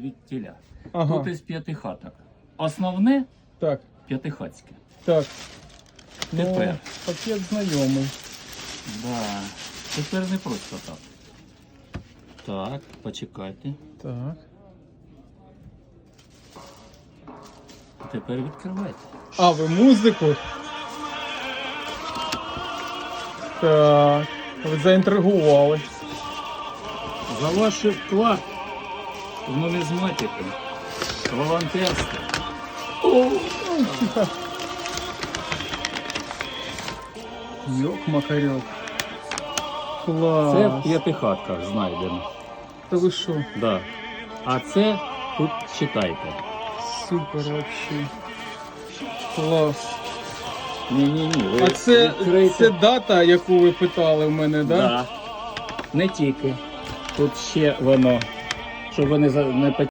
від тіля. Ага. Тут із п'яти хаток. Основне Так, п'ятихатське. так. Тепер. Ну, пакет знайомий. Да. Тепер не просто так. Так, почекайте. Так. Тепер відкривайте. А, ви музику? Так. Ви заінтригували. За ваш вклад в нумізматику, волонтерство. Йок, макарьок. Це Клас. в п'ятихатках знайдено. Та ви що? Да. А це тут читайте. Супер вообще. Клас. Ні-ні-ні, ви А це, відкрийте. це дата, яку ви питали в мене, да? Да. Не тільки. Тут ще воно, щоб за- не